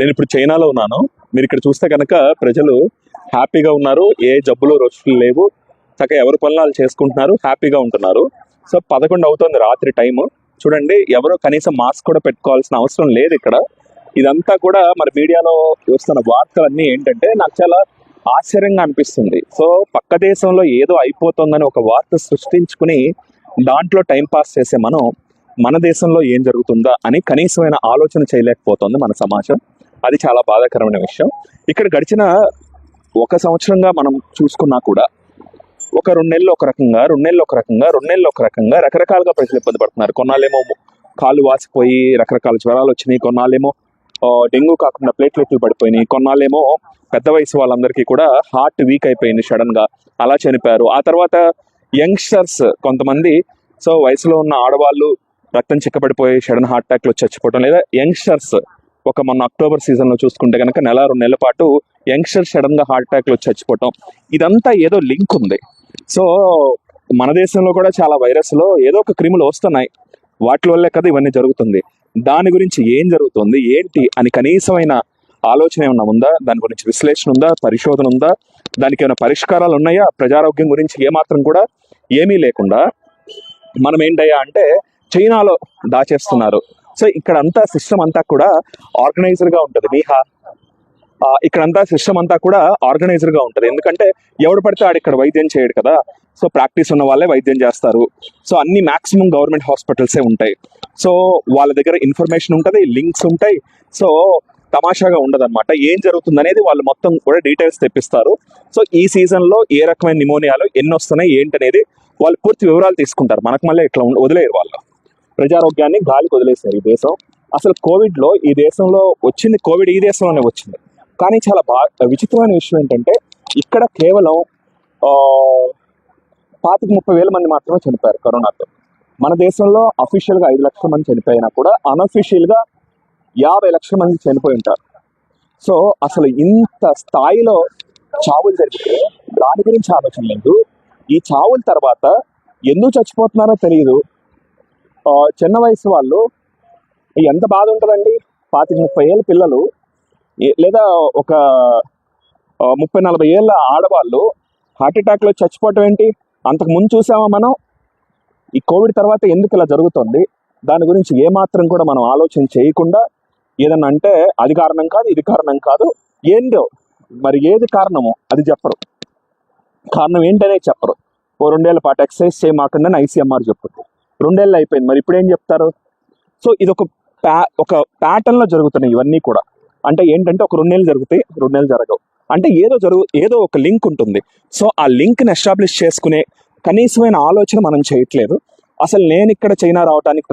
నేను ఇప్పుడు చైనాలో ఉన్నాను. మీరు ఇక్కడ చూస్తే కనుక ప్రజలు హ్యాపీగా ఉన్నారు. ఏ జబ్బులు రోజులు లేవు. చక్కగా ఎవరి పనులు చేసుకుంటున్నారు హ్యాపీగా ఉంటున్నారు. సో పదకొండు అవుతుంది రాత్రి టైము. చూడండి ఎవరో కనీసం మాస్క్ కూడా పెట్టుకోవాల్సిన అవసరం లేదు ఇక్కడ. ఇదంతా కూడా మన మీడియాలో వస్తున్న వార్తలన్నీ ఏంటంటే నాకు చాలా ఆశ్చర్యంగా అనిపిస్తుంది. సో పక్క దేశంలో ఏదో అయిపోతుందని ఒక వార్త సృష్టించుకుని దాంట్లో టైం పాస్ చేసే మనం మన దేశంలో ఏం జరుగుతుందా అని కనీసమైన ఆలోచన చేయలేకపోతుంది మన సమాజం. అది చాలా బాధాకరమైన విషయం. ఇక్కడ గడిచిన ఒక సంవత్సరంగా మనం చూసుకున్నా కూడా ఒక రెండు నెలలు ఒక రకంగా రెండు నెలలు ఒక రకంగా రెండు నెలలు ఒక రకంగా రకరకాలుగా ప్రజలు ఇబ్బంది పడుతున్నారు. కొన్నాళ్ళేమో కాళ్ళు వాసిపోయి రకరకాల జ్వరాలు వచ్చినాయి. కొన్నాళ్ళేమో డెంగ్యూ కాకుండా ప్లేట్లెట్లు పడిపోయినాయి. కొన్నాళ్ళేమో పెద్ద వయసు వాళ్ళందరికీ కూడా హార్ట్ వీక్ అయిపోయింది సడన్గా అలా చనిపోయారు. ఆ తర్వాత యంగ్స్టర్స్ కొంతమంది సో వయసులో ఉన్న ఆడవాళ్ళు రక్తం చిక్కబడిపోయి సడన్ హార్ట్ అటాక్లు వచ్చి చచ్చిపోవడం లేదా యంగ్స్టర్స్ ఒక మొన్న అక్టోబర్ సీజన్లో చూసుకుంటే కనుక నెల రెండు నెలల పాటు యంగ్స్టర్ సడన్గా హార్ట్ అటాక్లో చచ్చిపోవటం. ఇదంతా ఏదో లింక్ ఉంది. సో మన దేశంలో కూడా చాలా వైరస్లో ఏదో ఒక క్రిములు వస్తున్నాయి. వాటి వల్లే కదా ఇవన్నీ జరుగుతుంది. దాని గురించి ఏం జరుగుతుంది? ఏంటి? అని కనీసమైన ఆలోచన ఏమన్నా ఉందా? దాని గురించి విశ్లేషణ ఉందా? పరిశోధన ఉందా? దానికి ఏమైనా పరిష్కారాలు ఉన్నాయా? ప్రజారోగ్యం గురించి ఏమాత్రం కూడా ఏమీ లేకుండా మనం ఏంటయ్యా అంటే చైనాలో దాచేస్తున్నారు. సో ఇక్కడ అంతా సిస్టమ్ అంతా కూడా ఆర్గనైజర్గా ఉంటుంది మీహా ఇక్కడంతా సిస్టమ్ అంతా కూడా ఆర్గనైజర్గా ఉంటుంది. ఎందుకంటే ఎవడు పడితే ఆడు ఇక్కడ వైద్యం చేయడు కదా. సో ప్రాక్టీస్ ఉన్న వాళ్ళే వైద్యం చేస్తారు. సో అన్ని మాక్సిమం గవర్నమెంట్ హాస్పిటల్సే ఉంటాయి. సో వాళ్ళ దగ్గర ఇన్ఫర్మేషన్ ఉంటుంది లింక్స్ ఉంటాయి. సో తమాషాగా ఉండదన్నమాట. ఏం జరుగుతుంది అనేది వాళ్ళు మొత్తం కూడా డీటెయిల్స్ తెప్పిస్తారు. సో ఈ సీజన్లో ఏ రకమైన నిమోనియాలు ఎన్ని వస్తున్నాయి ఏంటనేది వాళ్ళు పూర్తి వివరాలు తీసుకుంటారు. మనకు మళ్ళీ ఇట్లా వదిలేరు వాళ్ళు. ప్రజారోగ్యాన్ని గాలికి వదిలేశారు ఈ దేశం. అసలు కోవిడ్లో ఈ దేశంలో వచ్చింది కోవిడ్ ఈ దేశంలోనే వచ్చింది. కానీ చాలా బాగా విచిత్రమైన విషయం ఏంటంటే ఇక్కడ కేవలం పాతిక ముప్పై వేల మంది మాత్రమే చనిపోయారు కరోనాతో. మన దేశంలో అఫీషియల్గా ఐదు లక్షల మంది చనిపోయినా కూడా అన్అఫీషియల్గా యాభై లక్షల మంది చనిపోయి ఉంటారు. సో అసలు ఇంత స్థాయిలో చావులు జరిగితే దాని గురించి ఆలోచన లేదు. ఈ చావుల తర్వాత ఎందుకు చచ్చిపోతున్నారో తెలియదు చిన్న వయసు వాళ్ళు ఎంత బాధ ఉంటుందండి? పాతిక ముప్పై ఏళ్ళ పిల్లలు లేదా ఒక ముప్పై నలభై ఏళ్ళ ఆడవాళ్ళు హార్ట్అటాక్లో చచ్చిపోవటం ఏంటి? అంతకు ముందు చూసామా మనం? ఈ కోవిడ్ తర్వాత ఎందుకు ఇలా జరుగుతుంది? దాని గురించి ఏమాత్రం కూడా మనం ఆలోచన చేయకుండా ఏదన్నా అంటే అది కారణం కాదు ఇది కారణం కాదు ఏంటో మరి ఏది కారణమో అది చెప్పరు. కారణం ఏంటనే చెప్పరు. ఓ రెండేళ్ళ పాటు ఎక్సర్సైజ్ చేయమాకుండా ఐసీఎంఆర్ చెప్తుంది. రెండేళ్ళు అయిపోయింది. మరి ఇప్పుడు ఏం చెప్తారు? సో ఇది ఒక ప్యా ఒక ప్యాటర్న్లో జరుగుతున్నాయి ఇవన్నీ కూడా. అంటే ఏంటంటే ఒక రెండు నెలలు జరుగుతాయి రెండు నెలలు జరగవు. అంటే ఏదో జరుగు ఏదో ఒక లింక్ ఉంటుంది. సో ఆ లింక్ని ఎస్టాబ్లిష్ చేసుకునే కనీసమైన ఆలోచన మనం చేయట్లేదు. అసలు నేను ఇక్కడ చైనా రావడానికి